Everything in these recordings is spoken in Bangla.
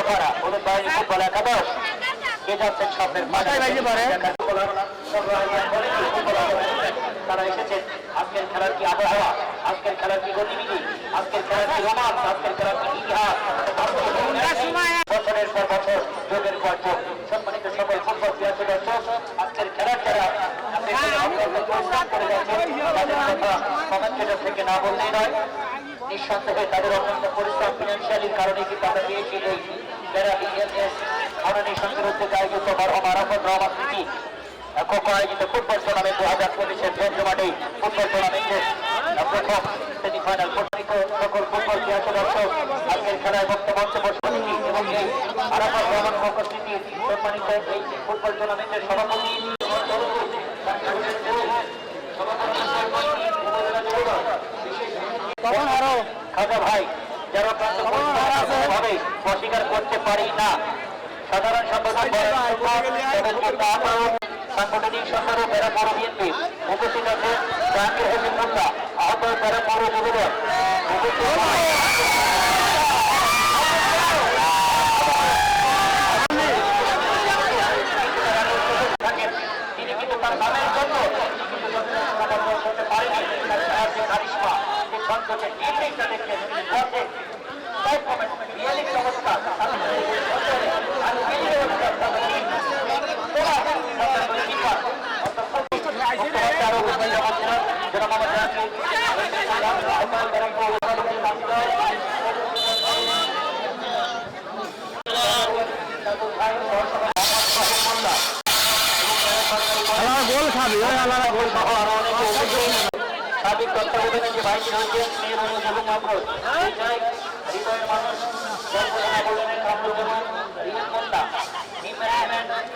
মুস্তাফারা হলুদ বাহিনী ফুটবল একাদশ কে যাচ্ছেন স্বপ্নের মাথায় বাইরে পারে। তারা এসেছেন আজকের খেলার কি আবহাওয়া আজকের খেলার কি গতিবিধি? আজকের খেলার কি রোমাঞ্চ? আজকের খেলার কি ইতিহাস? বছরের পর বছর যোগের পর যোগ। সম্মানিত সকল ফুটবল প্রিয়াছে দর্শক আজকের খেলার যারা করে কথা কমেন্টেটর থেকে না বললেই নয়। নিঃসন্দেহে তাদের অত্যন্ত পরিশ্রম ফিনান্সিয়ালির কারণে কিন্তু আমরা পেয়েছি এই যারা বিএনএস অনানিশনের উদ্যোগে আয়োজিত মরহম আরাফত রহমান স্মৃতি কোকো আয়োজিত ফুটবল টুর্নামেন্ট দু হাজার পঁচিশের জমজমাটে ফুটবল টুর্নামেন্টের প্রথম সেমিফাইনাল প্রমাণিত সকল ফুটবল ইতিহাস দর্শক আজকের খেলায় বক্তব্য বসবাসী এবং এই আরাফত রহমান কোকো স্মৃতির সম্মানিত এই ফুটবল টুর্নামেন্টের সভাপতি তখন আরও ভাই যারা ভাবে অস্বীকার করতে পারি না। সাধারণ সম্পাদক সাংগঠনিক সম্পাদক বেড়া পৌর বিএনপি উপস্থিত আছে জাহাঙ্গীর হোসেন মোল্লা আহত বেড়া পৌর যুবদল উপস্থিত থাকেন। তিনি কিন্তু তার নামের জন্য কিন্তু যথেষ্ট সমালোচনা করতে পারেনি। তার সাহায্যে কারিশমা, যে ছন্দ, যে টেকনিকটা দেখতে বসে, তাই কমেন্ট, রিয়েলি চমৎকার। আমি আমি ফিরে ওঠার কথা বলি। তোরা, সরকার করে কি কর? অর্থাৎ মুখ্যমন্ত্রী আরও উপরে জমা ছিলেন, জনাব মোহাম্মদ জাহাঙ্গীর, আহ্বায়ক বেরাম পৌর সভাপতি মাসুদ মোল্লা আলাদা গোল খাবি আলাদা গোল সহ আরও অনেকে সার্বিক তত্ত্বাবধানে যে বাহিনী রয়েছে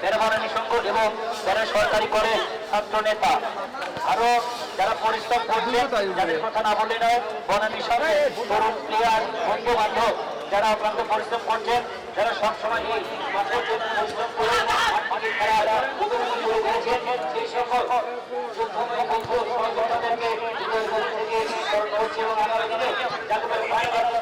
মেয়ের মানুষ এবং এবং যারা সরকারি করে ছাত্র নেতা আরও পরিশ্রম করছেন বনানী সঙ্গে তরুণ প্লেয়ার বন্ধু বান্ধব যারা অক্লান্ত পরিশ্রম করছেন যারা সবসময় সহযোদ্ধাদেরকে হৃদয়ের মধ্য থেকে স্মরণ করছি এবং আগামী দিনে যাতে করে ফাইনাল পর্যন্ত আমাদের গর্ব হাতে তুলে দিতে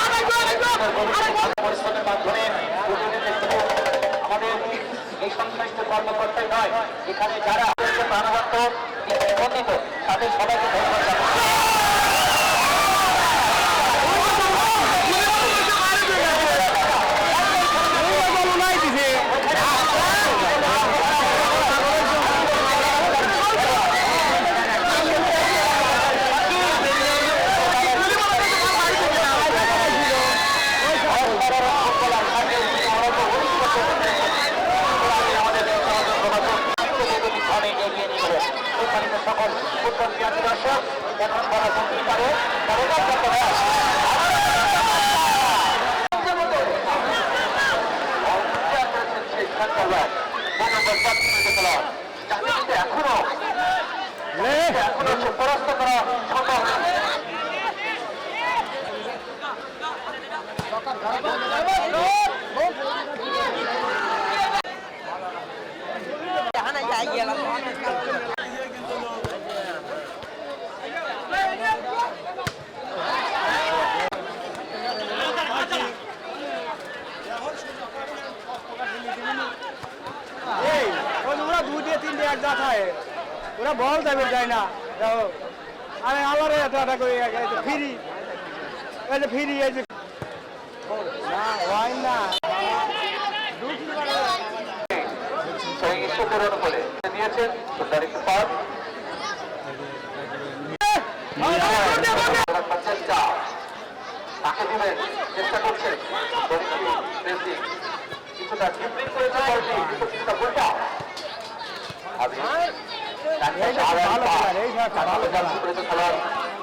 পরিশ্রম আমাদের সমাজের পরিশ্রমের মাধ্যমে আমাদের নয় এখানে যারা প্রাণবন্ত নিবন্ধিত তাদের সবাইকে ধন্যবাদ জানাচ্ছি। নাই দিছে অসাধারণ ফুটবলার সাথে আমরা তো আমাদের ভাবে এগিয়ে নিয়ে গেলেন সম্মানিত সকল ফুটবল প্রিয় দর্শক এখন বলা যেতেই পারে তাদের করতে এখনও এখনও পরাস্ত করা সম্ভব এই ওই ওরা ওরা বল যাবে যায় না। এটা করে ফ্রি যে না চেষ্টা তাকে কিছুটা ডিপ্লিং করেছে বলছি কিন্তু কিছুটা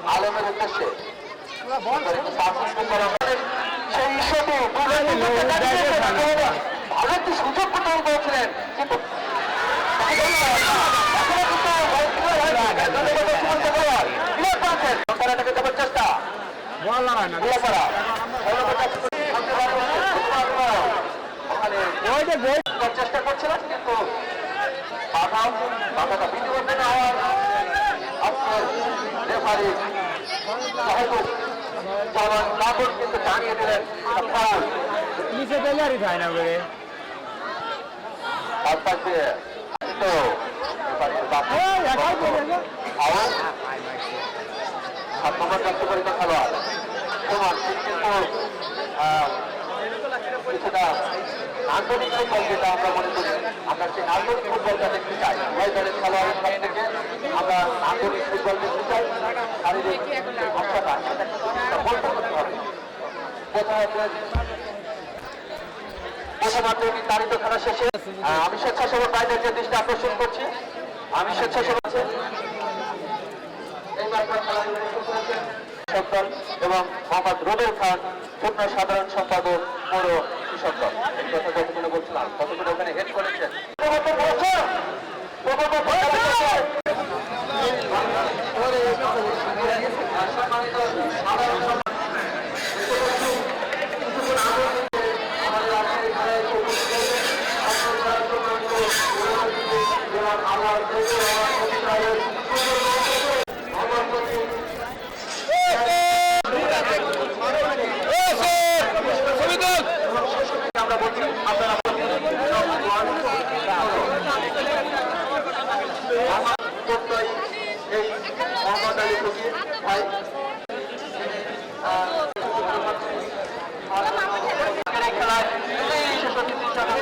আলমের উদ্দেশ্যে সেই হিসেবে ভালো একটি সুযোগ প্রদান করেছিলেন কিন্তু চেষ্টা চেষ্টা করছিলাম কিন্তু করছিলেন কিন্তু বাধা বিধিবদ্ধ না হওয়ার আপনার রেফারি সহযোগ যাওয়ার কিন্তু জানিয়ে আর যায় না বলে তার পাশে তো সাত খেলোয়াড় কিছুটা আন্তরিক ফুটবল যেটা আমরা মনে করি, আমরা সেই ফুটবলটা দেখতে চাই। খেলোয়াড়ের থেকে আমরা ফুটবল দেখতে চাই। শারীরিক সেটা আমি স্বেচ্ছাসেবক বাইরের যে দৃষ্টি আকর্ষণ করছি। আমি স্বেচ্ছাসেবক এবং মোহাম্মদ রুবেল খান, পূর্ণ সাধারণ সম্পাদক পৌর দল এই কথা যতগুলো বলছিলাম ততগুলো ওখানে হেড করেছেন প্রকল্প করেছেন? প্রকল্প করেছেন? সম্মানিত সাধারণ সম্পাদক, কিছুক্ষণ আগে আমাদের আজকের এখানে এসে উপস্থিত হয়েছেন। আপনারা সম্মানিত যেমন আমার দেশে আমার অভিপ্রায়ের আমার প্রতি আমরা বলছি আপনারা আমার প্রত্যয় এই মোহাম্মদ আলী ফকির ভাই আহ, আজকের এই খেলায় বিশেষ অতিথি হিসাবে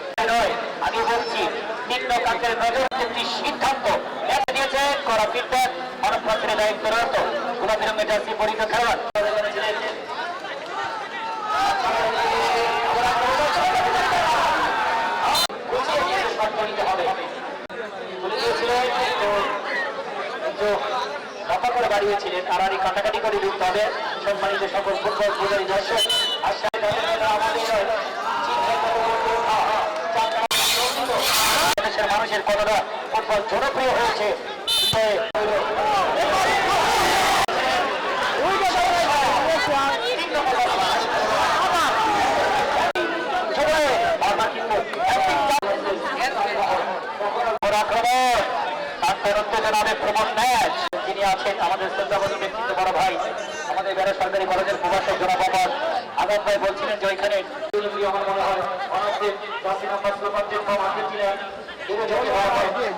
আমি বলছি, নিম্ন কাকের নজর একটি সিদ্ধান্ত। লেখা দিয়েছে করা ফিডব্যাক মানবপত্রের দায়িত্বরত গোলাপি রঙের জাতি পরিচিত খেলোয়াড়। সম্মানিত সকল ফুটবল পূজারী দর্শক আর আমাদের দেশের মানুষের কতটা ফুটবল জনপ্রিয় হয়েছে সে সবাই বারবার কিন্তু একদিন বড় আক্রমণ তার উত্তেজনাবে প্রমোদ ম্যাচ যিনি আছেন আমাদের শ্রদ্ধাবাদী ব্যক্তিত্ব বড় ভাই আমাদের বেড়া সরকারি কলেজের প্রভাষক জনাব মোহাম্মদ আজাদ ভাই বলছিলেন যে ওইখানে জনপ্রিয় আমার মনে হয় অনেকদিন জাসি number super ten form Argentina বিরোধী হওয়া হয়। এবং অন্যদিন দেব জাতীয় সহমর্মে জন্মগ্রহণ করেছিলেন। শ্রদ্ধাভাজন একজন ফুটবলার যার কথা না বললে না। Santosh Neymar junior. যার নাম বর্তমান মাথায় রেখে মেসিকে কিন্তু আপন করে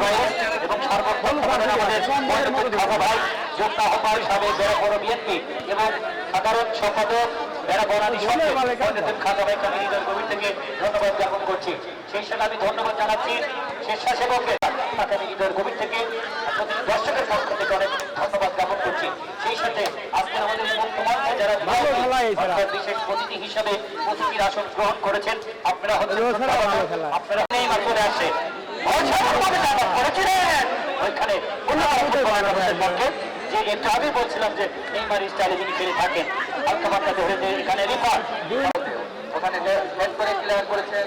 রিপোর্টার এবং সর্বপ্রথম আমাদের খাজা ভাই যোদ্ধা আহ্বায়ক হিসাবে বেড়া বিএনপি এবং সাধারণ সম্পাদক বেড়া সঙ্গে খাজা ভাইকে আমি হৃদয় গভীর থেকে ধন্যবাদ জ্ঞাপন করছি সেই সাথে আমি ধন্যবাদ জানাচ্ছি স্বেচ্ছাসেবকে তাকে আমি হৃদয়ের গভীর থেকে দর্শকের পক্ষ থেকে অনেক ধন্যবাদ জ্ঞাপন করছি সেই সাথে আজকের আমাদের মুখ্যমন্ত্রী যারা ভালো খেলা এই খেলা। অর্থাৎ বিশেষ অতিথি হিসাবে অতিথির আসন গ্রহণ করেছেন আপনারা হচ্ছেন নেই আসে করেছিলেন। ওইখানে পক্ষে। যে একটু আমি বলছিলাম যে নেইমার স্টাইলে যিনি খেলে থাকেন হালকা পাল্টা ধরে এখানে রিফার ওখানে নেট করে ক্লিয়ার করেছেন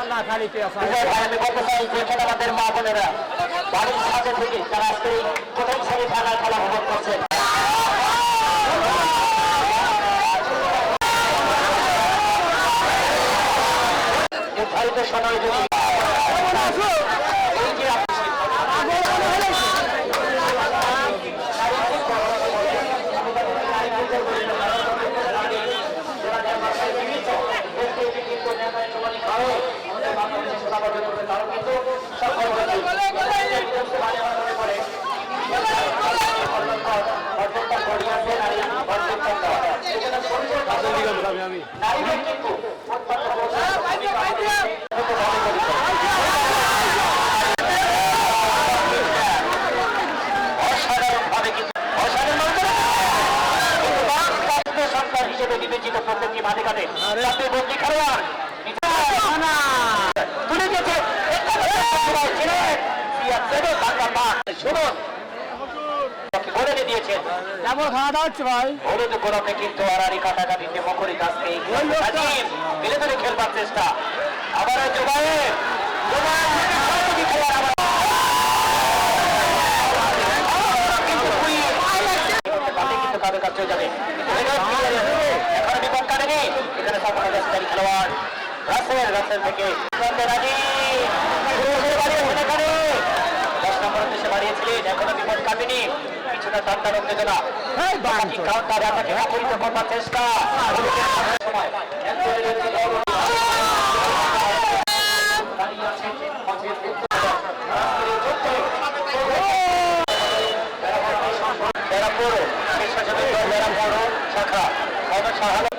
আমি বলতে চাই যে আমাদের মা বোনেরা বাড়ির সাথে থেকে তারা আজকে প্রথম শ্রেণি খেলা খেলা ভ্রমণ করছেন নির্ধারিত সময় যদি এই যে আপনি আমি নারীদের কিন্তু অসাধারণভাবে কিন্তু অসাধারণ কিন্তু বাংলাদেশের সরকার হিসেবে বিবেচিত প্রত্যেকটি মালিকানে বন্দী খেলোয়াড় তুলে গেছে শুনুন বলে দিয়েছেন কেমন খাওয়া দাওয়া হচ্ছে ভাই। হলুদ গোলকে কিন্তু আড়ারি কাটাকাটিতে মকরি কাছকে ওই লোকটা- খেলবার চেষ্টা। আবার আবার কিন্তু তাতে কাছে যাবে কিন্তু হেডার ক্লিয়ার আছে। এখন বিপদ এখানে সামনে রাস্তারি খেলোয়াড়। রাসেল রাসেল থেকে রাজি দশ নম্বর উদ্দেশ্যে বাড়িয়েছিলেন এখনও বিপদ কাটেনি। কিছুটা ঠান্ডার উত্তেজনা। এই বাকি কাউন্টার করবার চেষ্টা। সময়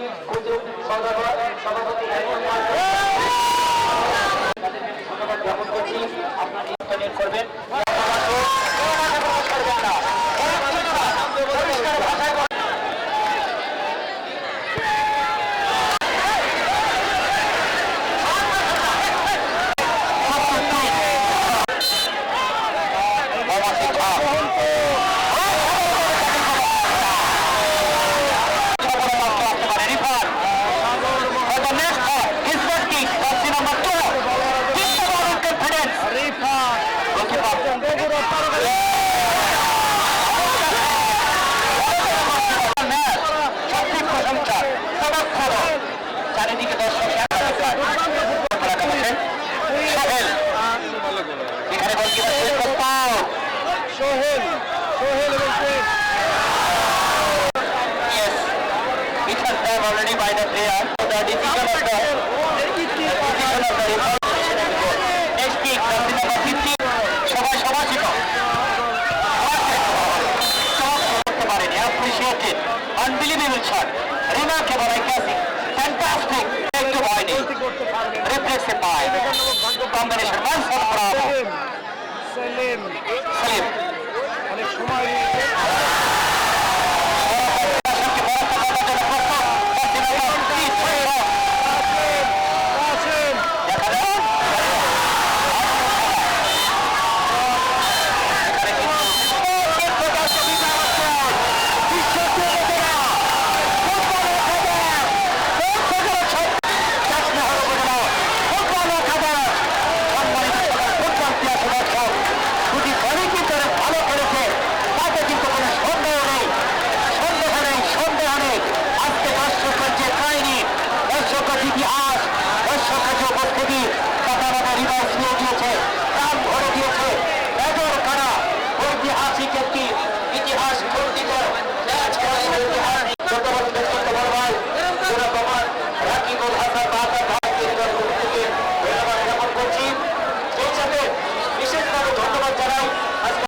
চারিদিকে দর্শক সোহেল এখানে goalkeeper Sohel Sohel already by the player. So the decision of the decision of the referee. Next kick from the number 15. সবাই সবাই ছিল সবাই করতে পারেনি অ্যাপ্রিসিয়েটেড আনবিলিভেবল শট রিফ্লেক্সে পায়। Combination bravo Selim. Selim. Selim. অনেক সময়